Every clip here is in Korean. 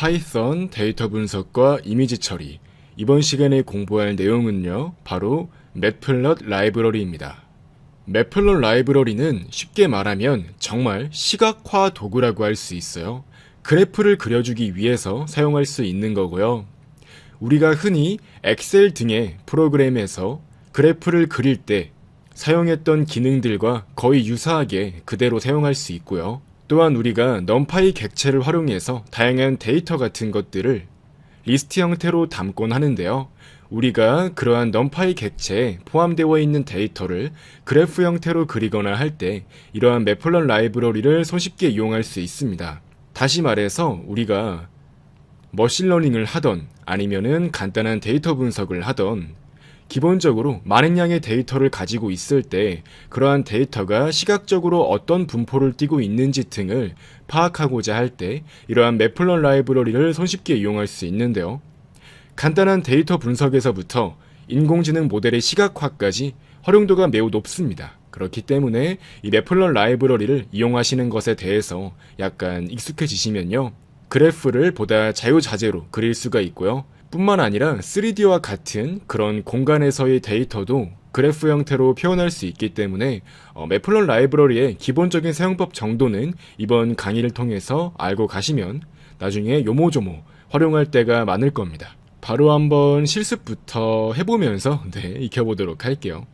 파이썬 데이터 분석과 이미지 처리. 이번 시간에 공부할 내용은요, 바로 맵플럿 라이브러리입니다. 맵플럿 라이브러리는 쉽게 말하면 정말 시각화 도구라고 할 수 있어요. 그래프를 그려주기 위해서 사용할 수 있는 거고요. 우리가 흔히 엑셀 등의 프로그램에서 그래프를 그릴 때 사용했던 기능들과 거의 유사하게 그대로 사용할 수 있고요. 또한 우리가 넘파이 객체를 활용해서 다양한 데이터 같은 것들을 리스트 형태로 담곤 하는데요. 우리가 그러한 넘파이 객체에 포함되어 있는 데이터를 그래프 형태로 그리거나 할 때 이러한 매플런 라이브러리를 손쉽게 이용할 수 있습니다. 다시 말해서 우리가 머신러닝을 하던 아니면은 간단한 데이터 분석을 하던 기본적으로 많은 양의 데이터를 가지고 있을 때 그러한 데이터가 시각적으로 어떤 분포를 띠고 있는지 등을 파악하고자 할 때 이러한 매플런 라이브러리를 손쉽게 이용할 수 있는데요. 간단한 데이터 분석에서부터 인공지능 모델의 시각화까지 활용도가 매우 높습니다. 그렇기 때문에 이 매플런 라이브러리를 이용하시는 것에 대해서 약간 익숙해지시면요. 그래프를 보다 자유자재로 그릴 수가 있고요. 뿐만 아니라 3D와 같은 그런 공간에서의 데이터도 그래프 형태로 표현할 수 있기 때문에 어, 매플런 라이브러리의 기본적인 사용법 정도는 이번 강의를 통해서 알고 가시면 나중에 요모조모 활용할 때가 많을 겁니다. 바로 한번 실습부터 해보면서 네, 익혀보도록 할게요.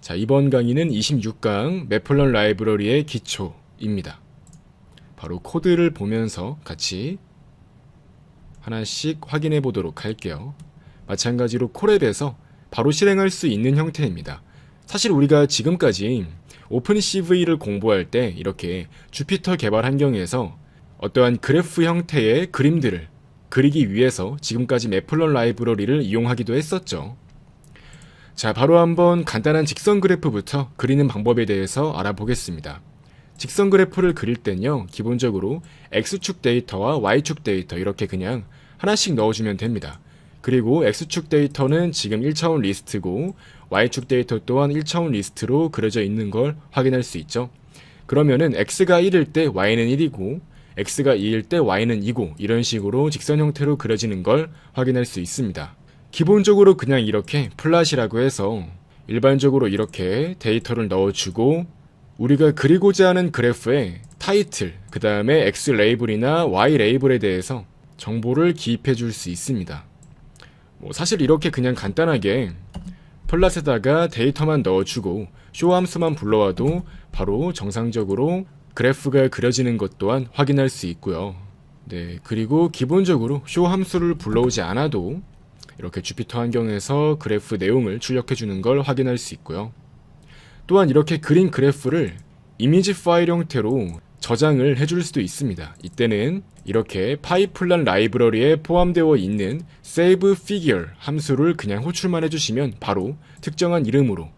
자, 이번 강의는 26강 매플런 라이브러리의 기초입니다. 바로 코드를 보면서 같이 하나씩 확인해 보도록 할게요. 마찬가지로 콜앱에서 바로 실행할 수 있는 형태입니다. 사실 우리가 지금까지 오픈CV를 공부할 때 이렇게 주피터 개발 환경에서 어떠한 그래프 형태의 그림들을 그리기 위해서 지금까지 매플런 라이브러리를 이용하기도 했었죠. 자, 바로 한번 간단한 직선 그래프부터 그리는 방법에 대해서 알아보겠습니다. 직선 그래프를 그릴 땐요, 기본적으로 X축 데이터와 Y축 데이터 이렇게 그냥 하나씩 넣어주면 됩니다. 그리고 X축 데이터는 지금 1차원 리스트고 Y축 데이터 또한 1차원 리스트로 그려져 있는 걸 확인할 수 있죠. 그러면은 X가 1일 때 Y는 1이고 X가 2일 때 Y는 2고 이런 식으로 직선 형태로 그려지는 걸 확인할 수 있습니다. 기본적으로 그냥 이렇게 플랫이라고 해서 일반적으로 이렇게 데이터를 넣어주고 우리가 그리고자 하는 그래프에 타이틀, 그 다음에 X 레이블이나 Y 레이블에 대해서 정보를 기입해 줄 수 있습니다. 뭐 사실 이렇게 그냥 간단하게 플랫에다가 데이터만 넣어주고 쇼 함수만 불러와도 바로 정상적으로 그래프가 그려지는 것 또한 확인할 수 있고요. 네, 그리고 기본적으로 쇼 함수를 불러오지 않아도 이렇게 주피터 환경에서 그래프 내용을 출력해 주는 걸 확인할 수 있고요. 또한 이렇게 그린 그래프를 이미지 파일 형태로 저장을 해줄 수도 있습니다. 이때는 이렇게 파이플란 라이브러리에 포함되어 있는 save figure 함수를 그냥 호출만 해주시면 바로 특정한 이름으로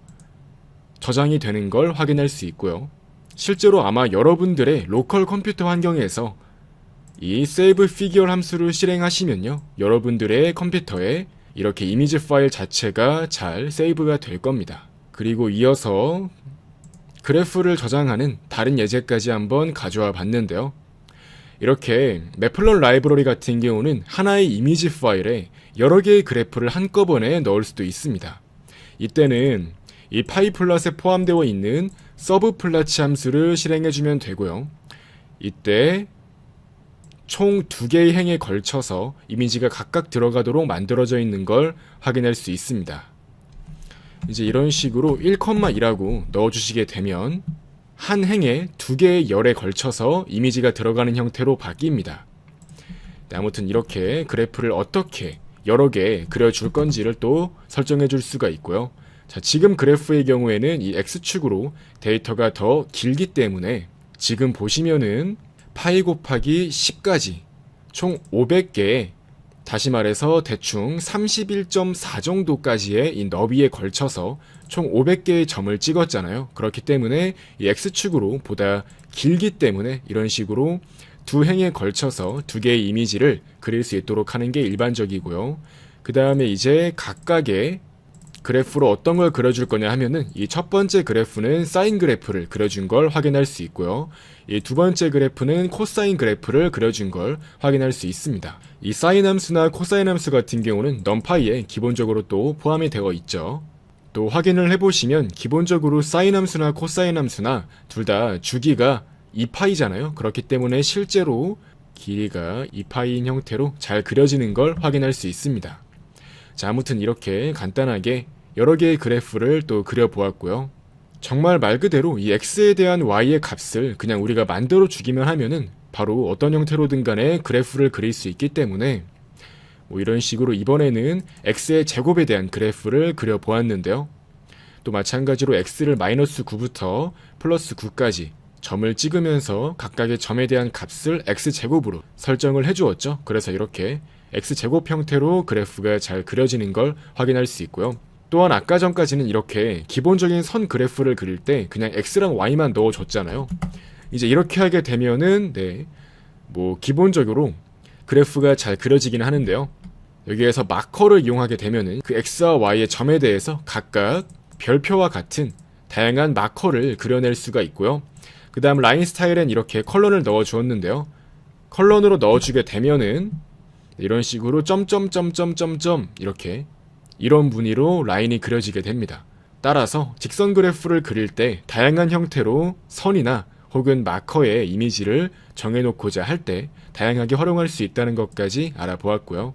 저장이 되는 걸 확인할 수 있고요. 실제로 아마 여러분들의 로컬 컴퓨터 환경에서 이 save figure 함수를 실행하시면요. 여러분들의 컴퓨터에 이렇게 이미지 파일 자체가 잘 세이브가 될 겁니다. 그리고 이어서 그래프를 저장하는 다른 예제까지 한번 가져와 봤는데요. 이렇게 매플런 라이브러리 같은 경우는 하나의 이미지 파일에 여러 개의 그래프를 한꺼번에 넣을 수도 있습니다. 이때는 이 파이플럿에 포함되어 있는 서브 플라치 함수를 실행해주면 되고요. 이때 총 두 개의 행에 걸쳐서 이미지가 각각 들어가도록 만들어져 있는 걸 확인할 수 있습니다. 이제 이런 식으로 1,2라고 넣어주시게 되면 한 행에 두 개의 열에 걸쳐서 이미지가 들어가는 형태로 바뀝니다. 네, 아무튼 이렇게 그래프를 어떻게 여러 개 그려줄 건지를 또 설정해 줄 수가 있고요. 자, 지금 그래프의 경우에는 이 X축으로 데이터가 더 길기 때문에 지금 보시면은 파이 곱하기 10까지 총 500개의 다시 말해서 대충 31.4 정도까지의 이 너비에 걸쳐서 총 500개의 점을 찍었잖아요. 그렇기 때문에 이 X축으로 보다 길기 때문에 이런 식으로 두 행에 걸쳐서 두 개의 이미지를 그릴 수 있도록 하는 게 일반적이고요. 그 다음에 이제 각각의 그래프로 어떤 걸 그려줄 거냐 하면은 이 첫 번째 그래프는 사인 그래프를 그려준 걸 확인할 수 있고요. 이 두 번째 그래프는 코사인 그래프를 그려준 걸 확인할 수 있습니다. 이 사인 함수나 코사인 함수 같은 경우는 넘파이에 기본적으로 또 포함이 되어 있죠. 또 확인을 해보시면 기본적으로 사인 함수나 코사인 함수나 둘 다 주기가 2파이잖아요. 그렇기 때문에 실제로 길이가 2파이인 형태로 잘 그려지는 걸 확인할 수 있습니다. 자, 아무튼 이렇게 간단하게 여러 개의 그래프를 또 그려보았고요. 정말 말 그대로 이 x에 대한 y의 값을 그냥 우리가 만들어 주기만 하면은 바로 어떤 형태로든 간에 그래프를 그릴 수 있기 때문에 뭐 이런 식으로 이번에는 x의 제곱에 대한 그래프를 그려 보았는데요. 또 마찬가지로 x를 마이너스 9부터 플러스 9까지 점을 찍으면서 각각의 점에 대한 값을 x제곱으로 설정을 해주었죠. 그래서 이렇게 x제곱 형태로 그래프가 잘 그려지는 걸 확인할 수 있고요. 또한 아까 전까지는 이렇게 기본적인 선 그래프를 그릴 때 그냥 x랑 y만 넣어줬잖아요. 이제 이렇게 하게 되면은 네, 뭐 기본적으로 그래프가 잘 그려지긴 하는데요. 여기에서 마커를 이용하게 되면은 그 x와 y의 점에 대해서 각각 별표와 같은 다양한 마커를 그려낼 수가 있고요. 그 다음 라인 스타일엔 이렇게 컬런을 넣어 주었는데요. 컬런으로 넣어주게 되면은 이런 식으로 점점점점점점 이렇게 이런 무늬로 라인이 그려지게 됩니다. 따라서 직선 그래프를 그릴 때 다양한 형태로 선이나 혹은 마커의 이미지를 정해놓고자 할 때 다양하게 활용할 수 있다는 것까지 알아보았고요.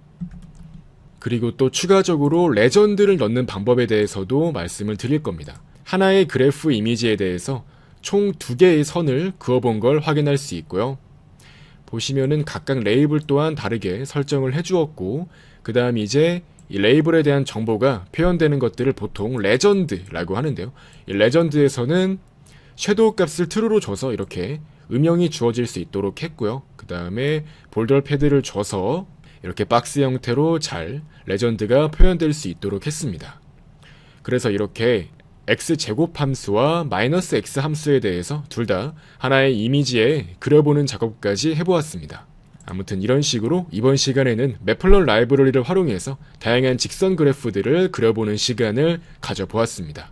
그리고 또 추가적으로 레전드를 넣는 방법에 대해서도 말씀을 드릴 겁니다. 하나의 그래프 이미지에 대해서 총 두 개의 선을 그어본 걸 확인할 수 있고요. 보시면은 각각 레이블 또한 다르게 설정을 해주었고, 그 다음 이제 이 레이블에 대한 정보가 표현되는 것들을 보통 레전드라고 하는데요. 이 레전드에서는 섀도우 값을 트루로 줘서 이렇게 음영이 주어질 수 있도록 했고요. 그 다음에 볼더 패드를 줘서 이렇게 박스 형태로 잘 레전드가 표현될 수 있도록 했습니다. 그래서 이렇게 x 제곱 함수와 마이너스 x 함수에 대해서 둘 다 하나의 이미지에 그려보는 작업까지 해보았습니다. 아무튼 이런 식으로 이번 시간에는 매플런 라이브러리를 활용해서 다양한 직선 그래프들을 그려보는 시간을 가져보았습니다.